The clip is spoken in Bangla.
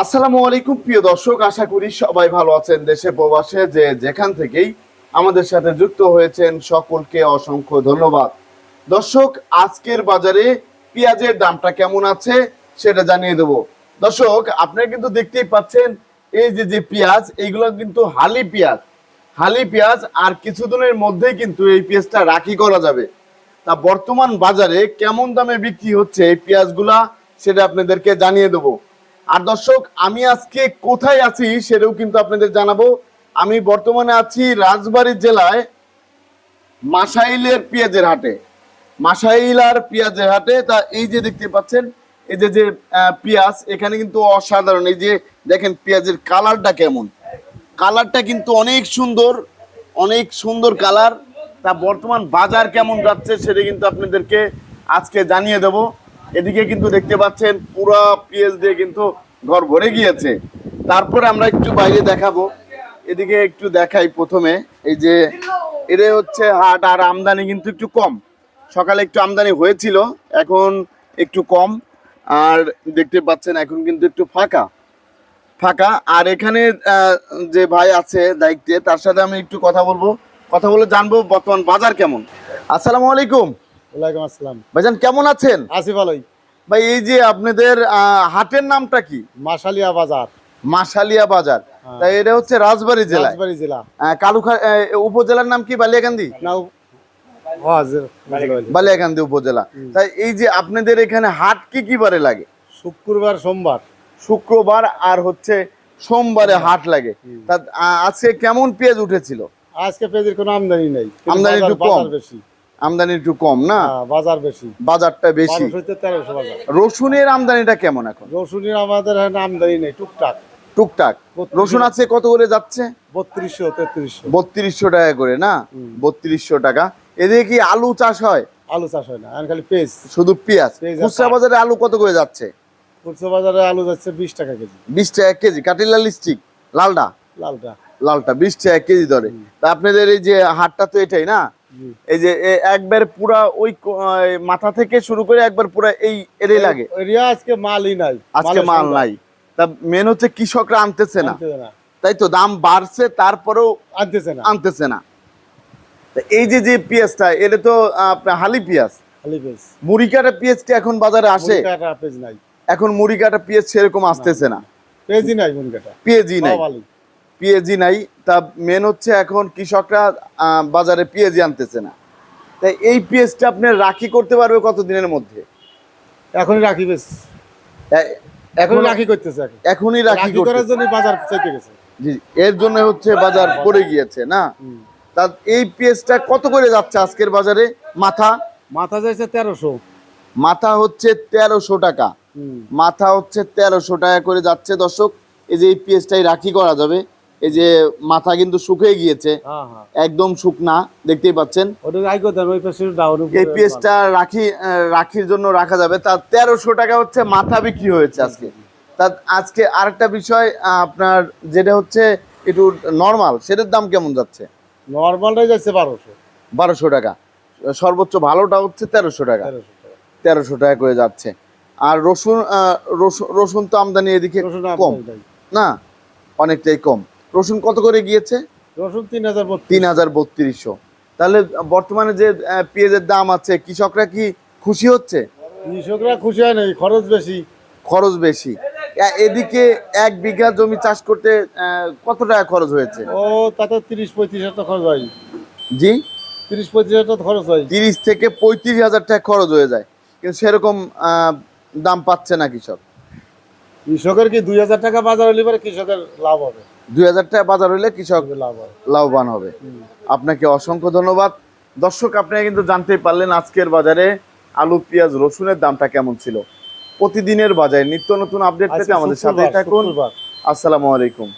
আসসালামু আলাইকুম, প্রিয় দর্শক, আশা করি সবাই ভালো আছেন দেশে প্রবাসে, যে যেখান থেকেই আমাদের সাথে যুক্ত হয়েছেন সকলকে অসংখ্য ধন্যবাদ। দর্শক, আজকের বাজারে পেঁয়াজের দামটা কেমন আছে সেটা জানিয়ে দেব। দর্শক, আপনারা কিন্তু দেখতেই পাচ্ছেন, এই যে যে পেঁয়াজ এইগুলো কিন্তু হালি পেঁয়াজ। হালি পেঁয়াজ আর কিছুদিনের মধ্যেই কিন্তু এই পেঁয়াজটা রাখি করা যাবে। তা বর্তমান বাজারে কেমন দামে বিক্রি হচ্ছে এই পেঁয়াজগুলা, সেটা আপনাদেরকে জানিয়ে দেবো। আর দর্শক, আমি আজকে কোথায় আছি সেটাও কিন্তু আপনাদের জানাব। আমি বর্তমানে আছি রাজবাড়ী জেলায় মাসাইলের পেঁয়াজের হাটে। মাসাইল আর পেঁয়াজের হাটে। তা এই যে দেখতে পাচ্ছেন, এই যে যে পেঁয়াজ, এখানে কিন্তু অসাধারণ। এই যে দেখেন পেঁয়াজের কালারটা কেমন। কালারটা কিন্তু অনেক সুন্দর অনেক সুন্দর কালার। তা বর্তমান বাজার কেমন যাচ্ছে সেটা কিন্তু আপনাদেরকে আজকে জানিয়ে দেব। এদিকে কিন্তু দেখতে পাচ্ছেন পুরো পেঁয়াজ দিয়ে কিন্তু ঘর ভরে গিয়েছে। তারপরে আমরা একটু বাইরে দেখাবো। এদিকে একটু দেখাই প্রথমে। এই যে এটা হচ্ছে হাট আর আমদানি কিন্তু একটু কম। সকালে একটু আমদানি হয়েছিল, এখন একটু কম। আর দেখতে পাচ্ছেন এখন কিন্তু একটু ফাঁকা। ফাঁকা। আর এখানে যে ভাই আছে দায়িত্বে, তার সাথে আমি একটু কথা বলব। কথা বলে জানব বর্তমান বাজার কেমন। আসসালামু আলাইকুম। ওয়ালাইকুম আসসালাম। ভাইজান কেমন আছেন? আসি ভালোই। ভাই এই যে আপনাদের হাটের নামটা কি? মাসালিয়া বাজার। মাসালিয়া বাজার। হ্যাঁ। তাই এটা হচ্ছে রাজবাড়ী জেলায়। রাজবাড়ী জেলা। কালুখা উপজেলার নাম কি বালিয়াকান্দি? বুঝলো। বালিয়াকান্দি। উপজেলা। তাই এই যে আপনাদের এখানে হাট কি কি বারে লাগে? শুক্রবার সোমবার। শুক্রবার আর হচ্ছে সোমবারে হাট লাগে। তা আজকে কেমন পেঁয়াজ উঠেছিল? আজকে পেঁয়াজের কোনো আমদানি নেই। আমদানি একটু কম। বেশি। আমদানি একটু কম না? বাজার বেশি। বাজারটা বেশি। রসুনের আমদানিটা কেমন এখন? রসুনের আমাদের আমদানি নেই টুকটাক। টুকটাক। রসুন আছে কত করে যাচ্ছে? বত্রিশশো তেত্রিশশো। বত্রিশশো টাকা করে না? বত্রিশশো টাকা। এদিকে কি আলু চাষ হয়? আলু চাষ হয় না খালি পেঁয়াজ। শুধু পেঁয়াজ। খুচরা বাজারে আলু কত করে যাচ্ছে? খুচরো বাজারে আলু যাচ্ছে বিশ টাকা কেজি। বিশ টাকা কেজি। কাটিলা লিস্টিক লালডা? লালটা লালটা বিশ টাকা কেজি ধরে। তা আপনাদের এই যে হাটটা তো এটাই না। এই যে একবার পুরা ওই মাথা থেকে শুরু করে একবার পুরা এই এটাই লাগে। এরিয়া আজকে মালই নাই আজকে মাল নাই। তা মেন হচ্ছে কৃষকরা আনতেছে না। তাই তো দাম বাড়ছে তারপরেও আনতেছে না। আনতেছে না। এই যে যে পেঁয়াজটা এটা তো হালি পেঁয়াজ। মুড়ি কাটা পেঁয়াজ কি এখন বাজারে আসে? কাটা পেঁয়াজ নাই। এখন মুড়ি কাটা পেঁয়াজ সেরকম আসতেছে না। পেঁয়াজই নাই মুড়ি কাটা। পেঁয়াজই নাই। পেঁয়াজি নাই। তা মেন হচ্ছে এখন কৃষকরা বাজারে পিএজি আনতেছে না। তাই এই পেঁয়াজটা আপনি রাখি করতে পারবে কত দিনের মধ্যে? এখনই রাখি বেশ। এখন রাখি করতেছে এখনই রাখি করার জন্য বাজার চেপে গেছে। জি এর জন্য হচ্ছে বাজার পড়ে গিয়েছে না? তা এই পেঁয়াজটা কত করে যাচ্ছে আজকের বাজারে? মাথা? মাথা যাইছে তেরোশো। মাথা হচ্ছে তেরোশো টাকা। মাথা হচ্ছে তেরোশো টাকা করে যাচ্ছে দর্শক। এই যে এই পেঁয়াজটাই রাখি করা যাবে। এই যে মাথা কিন্তু শুকিয়ে গিয়েছে। হ্যাঁ হ্যাঁ। একদম শুকনা দেখতেই পাচ্ছেন। এই পেঁয়াজটা রাখি রাখির জন্য রাখা যাবে। তা তেরোশো টাকা হচ্ছে মাথা বিক্রি হয়েছে আজকে। তা আজকে আরেকটা বিষয় আপনার যেটা হচ্ছে একটু নর্মাল সেটার দাম কেমন যাচ্ছে? নর্মালটাই যাচ্ছে বারোশো। বারোশো টাকা। সর্বোচ্চ ভালোটা হচ্ছে তেরোশো টাকা। তেরোশো টাকা। করে যাচ্ছে। আর রসুন রসুন তো আমদানি এদিকে কম। না অনেকটাই কম। রসুন কত করে গিয়েছে? রসুন তিন হাজার তিন হাজার বত্রিশশো। তাহলে বর্তমানে যে পেঁয়াজের দাম আছে কৃষকরা কি খুশি হচ্ছে? কৃষকরা খুশি হয় নাই খরচ বেশি। খরচ বেশি। এদিকে এক বিঘা জমি চাষ করতে কত টাকা খরচ হয়েছে? ও তাতে তিরিশ পঁয়ত্রিশ হাজার টাকা খরচ হয়। জি? তিরিশ পঁয়ত্রিশ হাজার খরচ হয়। তিরিশ থেকে পঁয়ত্রিশ হাজার টাকা খরচ হয়ে যায়। কিন্তু সেরকম দাম পাচ্ছে না কৃষক। কৃষকের কি দুই হাজার টাকা বাজার হলে পরে কৃষকের লাভ হবে? দুই হাজার টাকা বাজার হলে কৃষক লাভ লাভবান। হবে। আপনাকে অসংখ্য ধন্যবাদ। দর্শক আপনারা কিন্তু জানতেই পারলেন আজকের বাজারে আলু পেঁয়াজ রসুনের দামটা কেমন ছিল। প্রতিদিনের বাজারে নিত্য নতুন আপডেট পেতে আমাদের সাথে থাকুন। আসসালামু আলাইকুম।